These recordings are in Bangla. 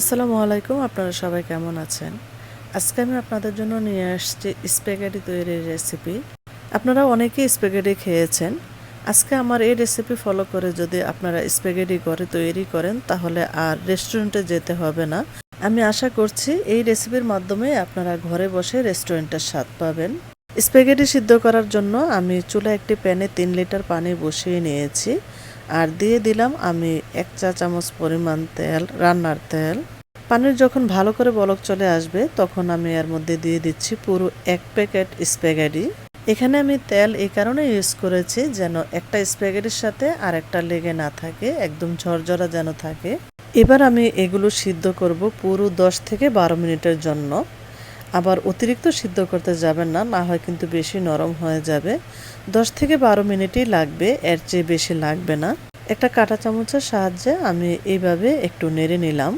আসসালামু আলাইকুম, আপনারা সবাই কেমন আছেন? আজকে আমি আপনাদের জন্য নিয়ে আসছি স্প্যাগেটি তৈরির রেসিপি। আপনারা অনেকেই স্প্যাগেটি খেয়েছেন। আজকে আমার এই রেসিপি ফলো করে যদি আপনারা স্প্যাগেটি ঘরে তৈরি করেন, তাহলে আর রেস্টুরেন্টে যেতে হবে না। আমি আশা করছি এই রেসিপির মাধ্যমে আপনারা ঘরে বসে রেস্টুরেন্টের স্বাদ পাবেন। স্প্যাগেটি সিদ্ধ করার জন্য আমি চুলা একটি প্যানে তিন লিটার পানি বসিয়ে নিয়েছি। আর দিয়ে দিলাম আমি এক চা চামচ পরিমাণ তেল, রান্নার তেল। পানির যখন ভালো করে বলক চলে আসবে, তখন আমি এর মধ্যে দিয়ে দিচ্ছি পুরো এক প্যাকেট স্প্যাগেটি। এখানে আমি তেল এই কারণে ইউজ করেছি যেন একটা স্প্যাগেটির সাথে আর একটা লেগে না থাকে, একদম ঝরঝরা যেন থাকে। এবার আমি এগুলো সিদ্ধ করব পুরো দশ থেকে বারো মিনিটের জন্য। আবার অতিরিক্ত সিদ্ধ করতে যাবেন না না হয় কিন্তু বেশি নরম হয়ে যাবে। দশ থেকে বারো মিনিটই লাগবে, এর চেয়ে বেশি লাগবে না। একটা কাঁটা চামচের সাহায্যে আমি এইভাবে একটু নেড়ে নিলাম।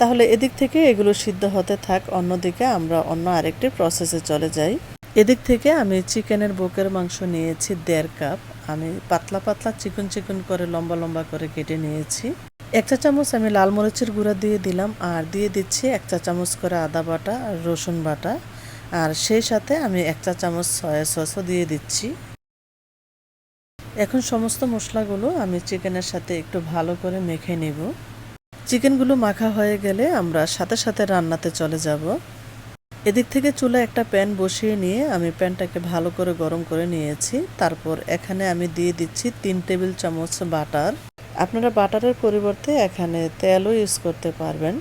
তাহলে এদিক থেকে এগুলো সিদ্ধ হতে থাক, অন্যদিকে আমরা অন্য আরেকটি প্রসেসে চলে যাই। এদিক থেকে আমি চিকেনের বুকের মাংস নিয়েছি দেড় কাপ। আমি পাতলা পাতলা চিকন চিকন করে লম্বা লম্বা করে কেটে নিয়েছি। এক চা চামচ আমি লাল মরিচের গুঁড়া দিয়ে দিলাম আর দিয়ে দিচ্ছি এক চা চামচ করে আদা বাটা আর রসুন বাটা। আর সেই সাথে আমি এক চা চামচ সয়া সসও দিয়ে দিচ্ছি। এখন সমস্ত মশলাগুলো আমি চিকেনের সাথে একটু ভালো করে মেখে নেব। চিকেনগুলো মাখা হয়ে গেলে আমরা সাথে সাথে রান্নাতে চলে যাব। এদিক থেকে চুলা একটা প্যান বসিয়ে নিয়ে আমি প্যানটাকে ভালো করে গরম করে নিয়েছি। তারপর এখানে আমি দিয়ে দিচ্ছি তিন টেবিল চামচ বাটার। আপনারা বাটারের পরিবর্তে এখানে তেলও ইউজ করতে পারবেন।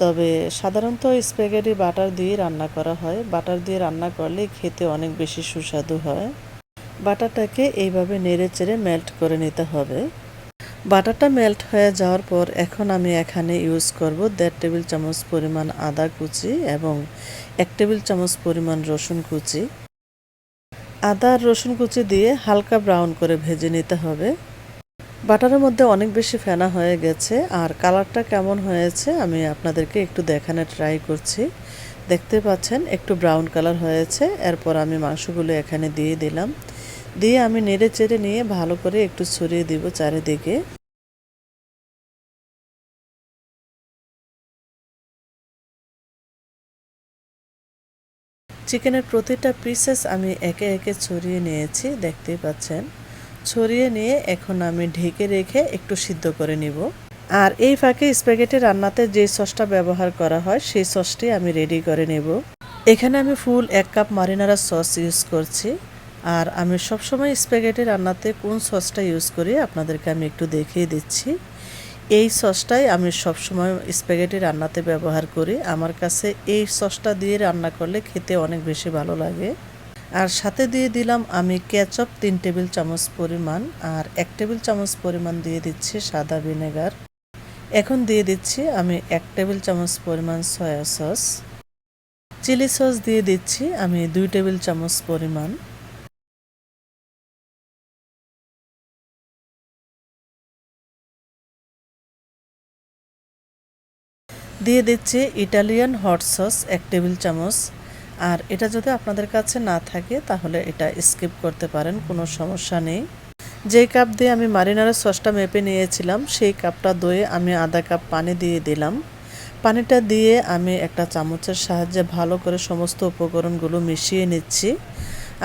তবে সাধারণত স্প্যাগেটি বাটার দিয়ে রান্না করা হয়। বাটার দিয়ে রান্না করলে খেতে অনেক বেশি সুস্বাদু হয়। বাটারটাকে এইভাবে নেড়ে চেড়ে মেল্ট করে নিতে হবে। বাটারটা মেল্ট হয়ে যাওয়ার পর এখন আমি এখানে ইউজ করব দেড় টেবিল চামচ পরিমাণ আদা কুচি এবং এক টেবিল চামচ পরিমাণ রসুন কুচি। আদা আর রসুন কুচি দিয়ে হালকা ব্রাউন করে ভেজে নিতে হবে। বাটারের মধ্যে অনেক বেশি ফেনা হয়ে গেছে, আর কালারটা কেমন হয়েছে আমি আপনাদেরকে একটু দেখানো ট্রাই করছি। দেখতে পাচ্ছেন, একটু ব্রাউন কালার হয়েছে, এরপর আমি মাংসগুলো এখানে দিয়ে দিলাম। দিয়ে আমি নেড়ে চেড়ে নিয়ে ভালো করে একটু ছড়িয়ে দিব চারিদিকে। চিকেনের প্রতিটা পিসেস আমি একে একে ছড়িয়ে নিয়েছি দেখতেই পাচ্ছেন। ছড়িয়ে নিয়ে এখন আমি ঢেকে রেখে একটু সিদ্ধ করে নিব। আর এই ফাঁকে স্প্যাগেটি রান্নাতে যে সসটা ব্যবহার করা হয়, সেই সসটি আমি রেডি করে নেব। এখানে আমি ফুল এক কাপ মারিনারা সস ইউজ করছি। আর আমি সবসময় স্প্যাগেটি রান্নাতে কোন সসটা ইউজ করি আপনাদেরকে আমি একটু দেখিয়ে দিচ্ছি। এই সসটাই আমি সবসময় স্প্যাগেটি রান্নাতে ব্যবহার করি। আমার কাছে এই সসটা দিয়ে রান্না করলে খেতে অনেক বেশি ভালো লাগে। আর সাথে দিয়ে দিলাম আমি কেচপ তিন টেবিল চামচ পরিমাণ আর এক টেবিল চামচ পরিমাণ দিয়ে দিচ্ছি সাদা ভিনেগার। এখন দিয়ে দিচ্ছি আমি এক টেবিল চামচ পরিমাণ সয়া সস। চিলি সস দিয়ে দিচ্ছি আমি দুই টেবিল চামচ পরিমাণ। দিয়ে দিচ্ছি ইটালিয়ান হট সস এক টেবিল চামচ। আর এটা যদি আপনাদের কাছে না থাকে, তাহলে এটা স্কিপ করতে পারেন, কোনো সমস্যা নেই। যেই কাপ দিয়ে আমি মারিনারের সসটা মেপে নিয়েছিলাম, সেই কাপটা দয়ে আমি আধা কাপ পানি দিয়ে দিলাম। পানিটা দিয়ে আমি একটা চামচের সাহায্যে ভালো করে সমস্ত উপকরণগুলো মিশিয়ে নিচ্ছি।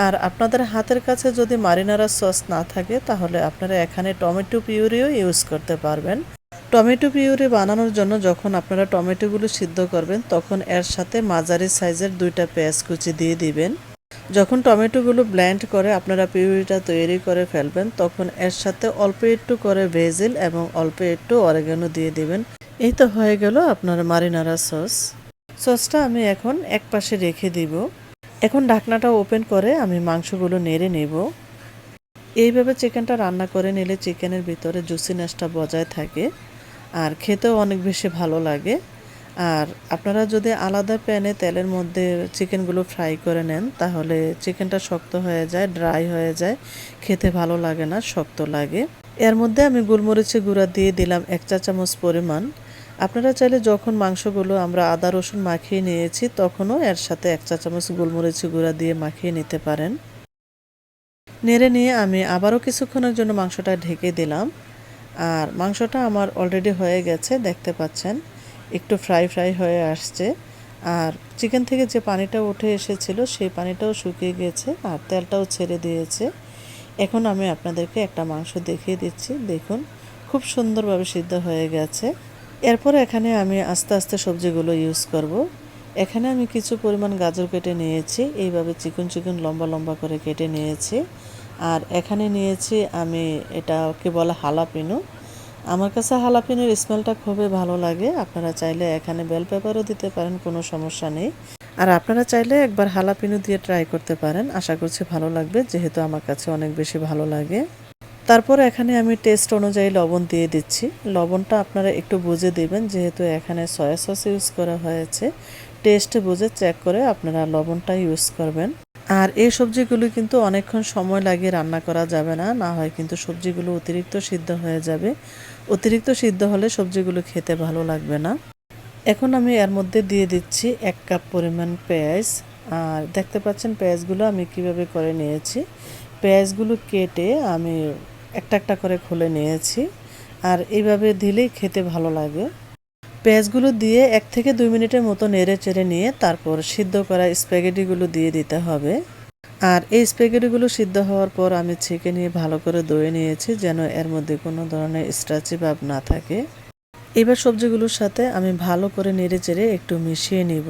আর আপনাদের হাতের কাছে যদি মারিনারা সস না থাকে, তাহলে আপনারা এখানে টমেটো পিউরিও ইউজ করতে পারবেন। টমেটো পিউরি বানানোর জন্য যখন আপনারা টমেটোগুলো সিদ্ধ করবেন, তখন এর সাথে মাঝারি সাইজের দুইটা পেঁয়াজ কুচি দিয়ে দিবেন। যখন টমেটোগুলো ব্ল্যান্ড করে আপনারা পিউরিটা তৈরি করে ফেলবেন, তখন এর সাথে অল্প একটু করে ভেজিল এবং অল্প একটু অরেগানো দিয়ে দিবেন। এই তো হয়ে গেল আপনার মারিনারা সস। সসটা আমি এখন এক পাশে রেখে দিব। এখন ঢাকনাটা ওপেন করে আমি মাংসগুলো নেড়ে নেব। এইভাবে চিকেনটা রান্না করে নিলে চিকেনের ভিতরে জুসিনেসটা বজায় থাকে। আর খেতেও অনেক বেশি ভালো লাগে। আর আপনারা যদি আলাদা প্যানে তেলের মধ্যে চিকেনগুলো ফ্রাই করে নেন, তাহলে চিকেনটা শক্ত হয়ে যায়, ড্রাই হয়ে যায়। খেতে ভালো লাগে না, শক্ত লাগে। এর মধ্যে আমি গোলমরিচের গুঁড়া দিয়ে দিলাম এক চা চামচ পরিমাণ। আপনারা চাইলে যখন মাংসগুলো আমরা আদা, রসুন মাখিয়ে নিয়েছি, তখনও এর সাথে এক চা চামচ গোলমরিচের গুঁড়া দিয়ে মাখিয়ে নিতে পারেন। নেড়ে নিয়ে আমি আবারও কিছুক্ষণের জন্য মাংসটা ঢেকে দিলাম। আর মাংসটা আমার অলরেডি হয়ে গেছে, দেখতে পাচ্ছেন। একটু ফ্রাই ফ্রাই হয়ে আসছে। আর চিকেন থেকে যে পানিটা উঠে এসেছিল, সেই পানিটাও শুকিয়ে গেছে আর তেলটাও ছেড়ে দিয়েছে। এখন আমি আপনাদেরকে একটা মাংস দেখিয়ে দিচ্ছি। দেখুন, খুব সুন্দরভাবে সিদ্ধ হয়ে গেছে। এরপর এখানে আমি আস্তে আস্তে সবজিগুলো ইউজ করব। এখানে আমি কিছু পরিমাণ গাজর কেটে নিয়েছি। এইভাবে চিকন চিকন লম্বা লম্বা করে কেটে নিয়েছি। আর এখানে নিয়েছি আমি এটা এটাকে বলে হালাপিনো। আমার কাছে হালাপিনোর স্মেলটা খুবই ভালো লাগে। আপনারা চাইলে এখানে বেল পেপারও দিতে পারেন, কোনো সমস্যা নেই। আর আপনারা চাইলে একবার হালাপিনো দিয়ে ট্রাই করতে পারেন। আশা করছি ভালো লাগবে, যেহেতু আমার কাছে অনেক বেশি ভালো লাগে। তারপর এখানে আমি টেস্ট অনুযায়ী লবণ দিয়ে দিচ্ছি। লবণটা আপনারা একটু বুঝে দিবেন, যেহেতু এখানে সয়া সস ইউজ করা হয়েছে। টেস্ট বুঝে চেক করে আপনারা লবণটা ইউজ করবেন। আর এই সবজিগুলো কিন্তু অনেকক্ষণ সময় লাগিয়ে রান্না করা যাবে না না হয় কিন্তু সবজিগুলো অতিরিক্ত সিদ্ধ হয়ে যাবে। অতিরিক্ত সিদ্ধ হলে সবজিগুলো খেতে ভালো লাগবে না। এখন আমি এর মধ্যে দিয়ে দিচ্ছি এক কাপ পরিমাণ পেঁয়াজ। আর দেখতে পাচ্ছেন পেঁয়াজগুলো আমি কীভাবে করে নিয়েছি। পেঁয়াজগুলো কেটে আমি একটা একটা করে খুলে নিয়েছি। আর এইভাবে দিলেই খেতে ভালো লাগে। পেঁয়াজগুলো দিয়ে এক থেকে দুই মিনিটের মতো নেড়ে চেড়ে নিয়ে তারপর সিদ্ধ করা স্প্যাগেটিগুলো দিয়ে দিতে হবে। আর এই স্প্যাগেটিগুলো সিদ্ধ হওয়ার পর আমি ছেঁকে নিয়ে ভালো করে ধুয়ে নিয়েছি যেন এর মধ্যে কোনো ধরনের স্ট্রাচি ভাব না থাকে। এবার সবজিগুলোর সাথে আমি ভালো করে নেড়ে চেড়ে একটু মিশিয়ে নিব।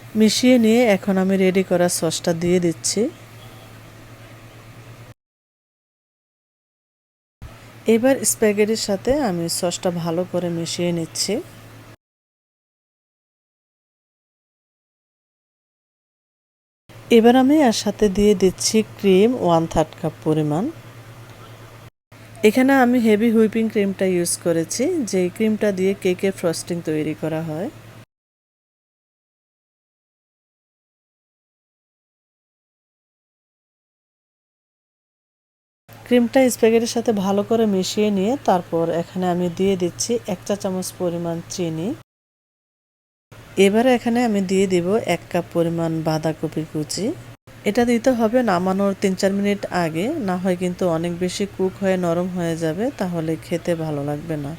মিশিয়ে নিয়ে এখন আমি রেডি করা সসটা দিয়ে দিচ্ছি। এবার স্প্যাগেটির সাথে আমি সসটা ভালো করে মিশিয়ে নিচ্ছি। এবার আমি এর সাথে দিয়ে দিচ্ছি ক্রিম ওয়ান থার্ড কাপ পরিমাণ। এখানে আমি হেভি হুইপিং ক্রিমটা ইউজ করেছি যে ক্রিমটা দিয়ে কেকের ফ্রস্টিং তৈরি করা হয়। ক্রিমটা স্প্যাগেটির সাথে ভালো করে মিশিয়ে নিয়ে তারপর এখানে আমি দিয়ে দিচ্ছি এক চা চামচ পরিমাণ চিনি। এবারে এখানে আমি দিয়ে দিব এক কাপ পরিমাণ বাঁধাকপির কুচি। এটা দিতে হবে নামানোর তিন চার মিনিট আগে, না হয় কিন্তু অনেক বেশি কুক হয়ে নরম হয়ে যাবে, তাহলে খেতে ভালো লাগবে না।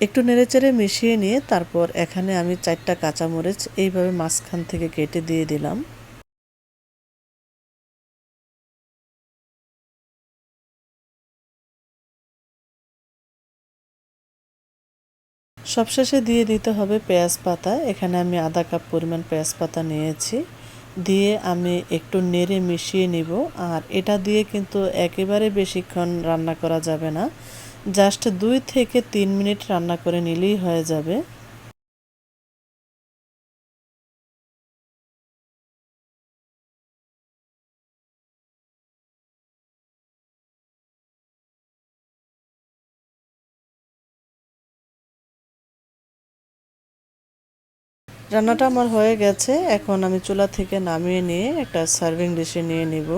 একটু নেড়েচেড়ে মিশিয়ে নিয়ে তারপর এখানে আমি চারটা কাঁচামরিচ এইভাবে মাঝখান থেকে কেটে দিয়ে দিলাম। সবশেষে দিয়ে দিতে হবে পেঁয়াজ পাতা। এখানে আমি আধা কাপ পরিমাণ পেঁয়াজ পাতা নিয়েছি। দিয়ে আমি একটু নেড়ে মিশিয়ে নিব। আর এটা দিয়ে কিন্তু একেবারে বেশিক্ষণ রান্না করা যাবে না। জাস্ট দুই থেকে তিন মিনিট রান্না করে নিলেই হয়ে যাবে। রান্নাটা আমার হয়ে গেছে। এখন আমি চুলা থেকে নামিয়ে নিয়ে একটা সার্ভিং ডিশে নিয়ে নিব।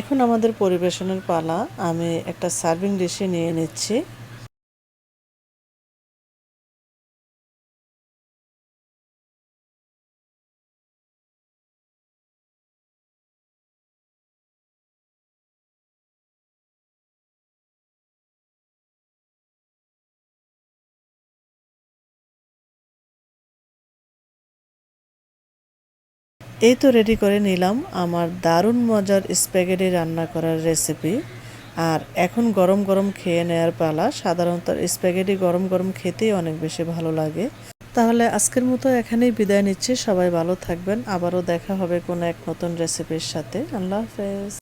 এখন আমাদের পরিবেশনের পালা। আমি একটা সার্ভিং ডিশে নিয়ে নিচ্ছি। এই তো রেডি করে নিলাম আমার দারুণ মজার স্প্যাগেটি রান্না করার রেসিপি আর এখন গরম গরম খেয়ে নেয়ার পালা, সাধারণত স্প্যাগেটি গরম গরম খেতেই অনেক বেশি ভালো লাগে। তাহলে আজকের মতো এখানেই বিদায় নিচ্ছি, সবাই ভালো থাকবেন, আবারও দেখা হবে কোনো এক নতুন রেসিপির সাথে। আল্লাহ হাফেজ।